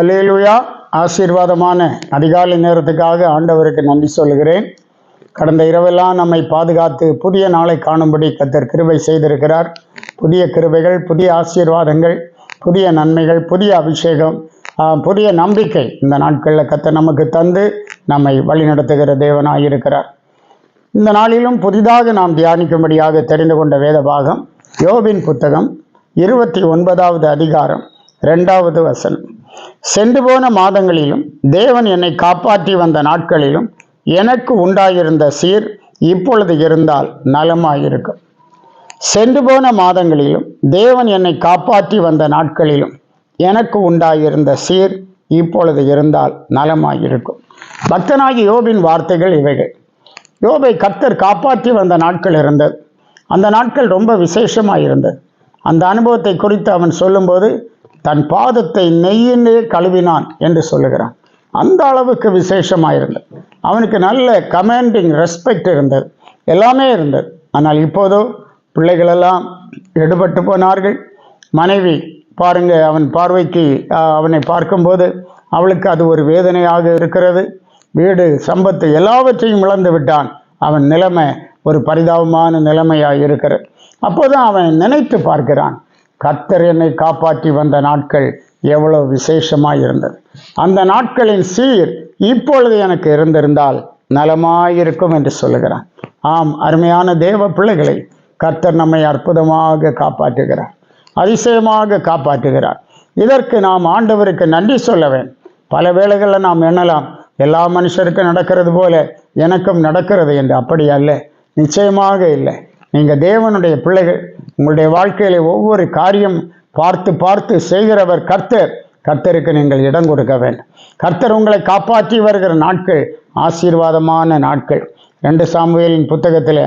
Alleluia ஆசீர்வாதமான அதிகாலை நேரத்துக்காக ஆண்டவருக்கு நன்றி சொல்கிறேன் கடந்த இரவெல்லாம் நம்மை பாதுகாத்து புதிய நாளை காணும்படி கத்தர் கிருபை செய்திருக்கிறார். புதிய கிருபைகள் புதிய ஆசீர்வாதங்கள் புதிய நன்மைகள் புதிய அபிஷேகம் புதிய நம்பிக்கை இந்த நாட்களில் கத்த நமக்கு தந்து நம்மை வழிநடத்துகிற தேவனாக இருக்கிறார் இந்த நாளிலும் புதிதாக நாம் தியானிக்கும்படியாக தெரிந்து கொண்ட வேத பாகம் யோபின் புத்தகம் இருபத்தி ஒன்பதாவது அதிகாரம் ரெண்டாவது வசனம். சென்று போன மாதங்களிலும் தேவன் என்னை காப்பாற்றி வந்த நாட்களிலும் எனக்கு உண்டாயிருந்த சீர் இப்பொழுது இருந்தால் நலமாயிருக்கும். சென்று போன மாதங்களிலும் தேவன் என்னை காப்பாற்றி வந்த நாட்களிலும் எனக்கு உண்டாயிருந்த சீர் இப்பொழுது இருந்தால் நலமாயிருக்கும். பக்தனாகி யோபின் வார்த்தைகள் இவைகள். யோபை கர்த்தர் காப்பாற்றி வந்த நாட்கள் இருந்தது. அந்த நாட்கள் ரொம்ப விசேஷமாக இருந்தது அந்த அனுபவத்தை குறித்து அவன் சொல்லும்போது தன் பாதத்தை நெய்யினே கழுவினான் என்று சொல்லுகிறான். அந்த அளவுக்கு விசேஷமாக இருந்தது அவனுக்கு நல்ல கமாண்டிங் ரெஸ்பெக்ட் இருந்தது. எல்லாமே இருந்தது. ஆனால் இப்போதோ பிள்ளைகளெல்லாம் எடுபட்டு போனார்கள். மனைவி பாருங்க அவன் பார்வைக்கு அவனை பார்க்கும்போது அவளுக்கு அது ஒரு வேதனையாக இருக்கிறது. வீடு சம்பத்து எல்லாவற்றையும் இழந்து விட்டான். அவன் நிலைமை ஒரு பரிதாபமான நிலைமையாக இருக்கிறது அப்போதான் அவன் நினைத்து பார்க்கிறான். கர்த்தர் என்னை காப்பாற்றி வந்த நாட்கள் எவ்வளவு விசேஷமாக இருந்தது. அந்த நாட்களின் சீர் இப்பொழுது எனக்கு இருந்திருந்தால் நலமாயிருக்கும் என்று சொல்லுகிறான் ஆம் அருமையான தேவ பிள்ளைகளை கர்த்தர் நம்மை அற்புதமாக காப்பாற்றுகிறார். அதிசயமாக காப்பாற்றுகிறார். இதற்கு நாம் ஆண்டவருக்கு நன்றி சொல்ல வேண்டும் பல வேளைகளில் நாம் எண்ணலாம் எல்லா மனுஷருக்கும் நடக்கிறது போல எனக்கும் நடக்கிறது என்று. அப்படி அல்ல நிச்சயமாக இல்லை. நீங்கள் தேவனுடைய பிள்ளைகள் உங்களுடைய வாழ்க்கையில ஒவ்வொரு காரியம் பார்த்து பார்த்து செய்கிறவர் கர்த்தர். கர்த்தருக்கு நீங்கள் இடம் கொடுக்க வேண்டும். கர்த்தர் உங்களை காப்பாற்றி வருகிற நாட்கள் ஆசீர்வாதமான நாட்கள். ரெண்டு சாமுவேலின் புத்தகத்தில்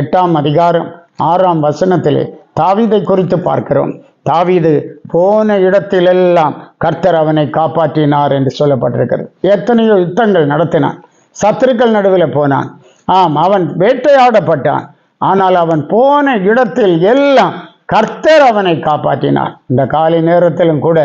எட்டாம் அதிகாரம் ஆறாம் வசனத்திலே தாவீதை குறித்து பார்க்கிறோம். தாவீது போன இடத்திலெல்லாம் கர்த்தர் அவனை காப்பாற்றினார் என்று சொல்லப்பட்டிருக்கிறது. எத்தனையோ யுத்தங்கள் நடத்தினான். சத்துருக்கள் நடுவில் போனான். ஆம் அவன் வேட்டையாடப்பட்டான். ஆனால் அவன் போன இடத்தில் எல்லாம் கர்த்தர் அவனை காப்பாற்றினார். இந்த காலை நேரத்திலும் கூட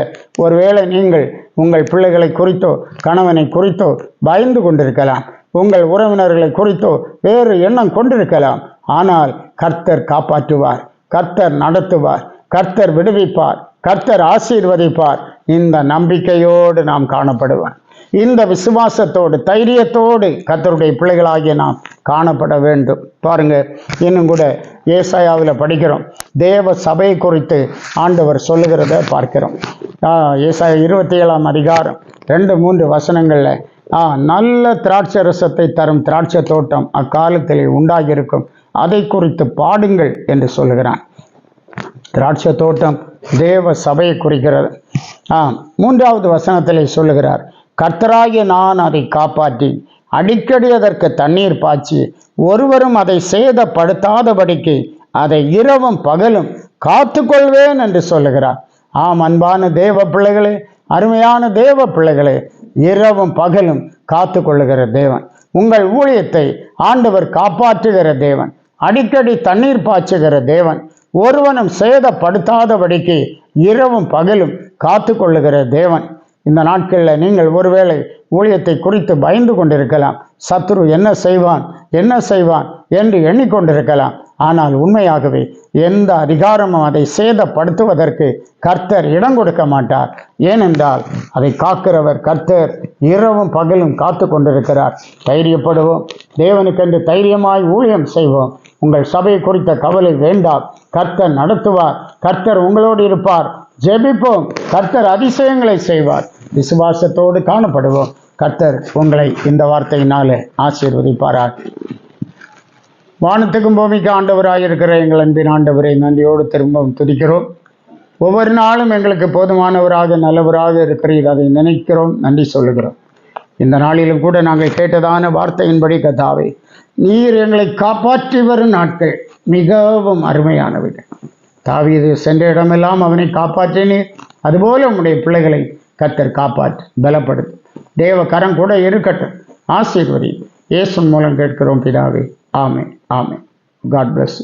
ஒருவேளை நீங்கள் உங்கள் பிள்ளைகளை குறித்தோ கணவனை குறித்தோ பயந்து கொண்டிருக்கலாம். உங்கள் உறவினர்களை குறித்தோ வேறு எண்ணம் கொண்டிருக்கலாம். ஆனால் கர்த்தர் காப்பாற்றுவார் கர்த்தர் நடத்துவார் கர்த்தர் விடுவிப்பார் கர்த்தர் ஆசீர்வதிப்பார். இந்த நம்பிக்கையோடு நாம் காணப்படுவான் இந்த விசுவாசத்தோடு தைரியத்தோடு கத்தருடைய பிள்ளைகளாகிய நாம் காணப்பட வேண்டும். பாருங்க இன்னும் கூட ஏசாயாவில் படிக்கிறோம். தேவ சபை குறித்து ஆண்டவர் சொல்லுகிறத பார்க்கிறோம். ஆ, ஏசாயா இருபத்தி ஏழாம் அதிகாரம் ரெண்டு மூன்று வசனங்களில் ஆ நல்ல திராட்சை ரசத்தை தரும் திராட்சை தோட்டம் அக்காலத்தில் உண்டாகியிருக்கும். அதை குறித்து பாடுங்கள் என்று சொல்லுகிறான். திராட்சை தோட்டம் தேவ சபையை குறிக்கிறது. ஆ மூன்றாவது வசனத்திலே சொல்லுகிறார். கர்த்தராகிய நான் அதை காப்பாற்றி அடிக்கடி அதற்கு தண்ணீர் பாய்ச்சி ஒருவரும் அதை சேதப்படுத்தாதபடிக்கு அதை இரவும் பகலும் காத்துக்கொள்வேன் என்று சொல்லுகிறார். ஆம் அன்பான தேவ பிள்ளைகளே அருமையான தேவ பிள்ளைகளே இரவும் பகலும் காத்து கொள்ளுகிற தேவன். உங்கள் ஊழியத்தை ஆண்டவர் காப்பாற்றுகிற தேவன் அடிக்கடி தண்ணீர் பாய்ச்சுகிற தேவன் ஒருவனும் சேதப்படுத்தாதபடிக்கு இரவும் பகலும் காத்து கொள்ளுகிற தேவன். இந்த நாட்களில் நீங்கள் ஒருவேளை ஊழியத்தை குறித்து பயந்து கொண்டிருக்கலாம். சத்ரு என்ன செய்வான்? என்ன செய்வான்? என்று எண்ணிக்கொண்டிருக்கலாம். ஆனால் உண்மையாகவே எந்த அதிகாரமும் அதை சேதப்படுத்துவதற்கு கர்த்தர் இடம் கொடுக்க மாட்டார். ஏனென்றால் அதை காக்கிறவர் கர்த்தர் இரவும் பகலும் காத்து கொண்டிருக்கிறார். தைரியப்படுவோம். தேவனுக்கென்று தைரியமாய் ஊழியம் செய்வோம். உங்கள் சபை குறித்த கவலை வேண்டாம். கர்த்தர் நடத்துவார். கர்த்தர் உங்களோடு இருப்பார். ஜெபிப்போம். கர்த்தர் அதிசயங்களை செய்வார். விசுவாசத்தோடு காணப்படுவோம். கர்த்தர் உங்களை இந்த வார்த்தையினாலே ஆசீர்வதிப்பாரார் வானத்துக்கும் பூமிக்கு ஆண்டவராக இருக்கிற எங்கள் அன்பின் ஆண்டவரை நன்றியோடு திரும்பவும் துதிக்கிறோம். ஒவ்வொரு நாளும் எங்களுக்கு போதுமானவராக நல்லவராக இருக்கிறீர். அதை நினைக்கிறோம் நன்றி சொல்லுகிறோம். இந்த நாளிலும் கூட நாங்கள் கேட்டதான வார்த்தையின்படி கதாவை நீர் எங்களை காப்பாற்றி வரும் நாட்கள் மிகவும் அருமையானவைகள். இது சென்ற இடமெல்லாம் அவனை காப்பாற்றினீர். அதுபோல உம்முடைய பிள்ளைகளை கத்தர் காப்பாற்று பலப்படுத்து. தேவ கரம் கூட இருக்கட்டும். ஆசீர்வதி. இயேசு மூலம் கேட்கிறோம் பிதாவே. ஆமே ஆமே காட் பிளஸ்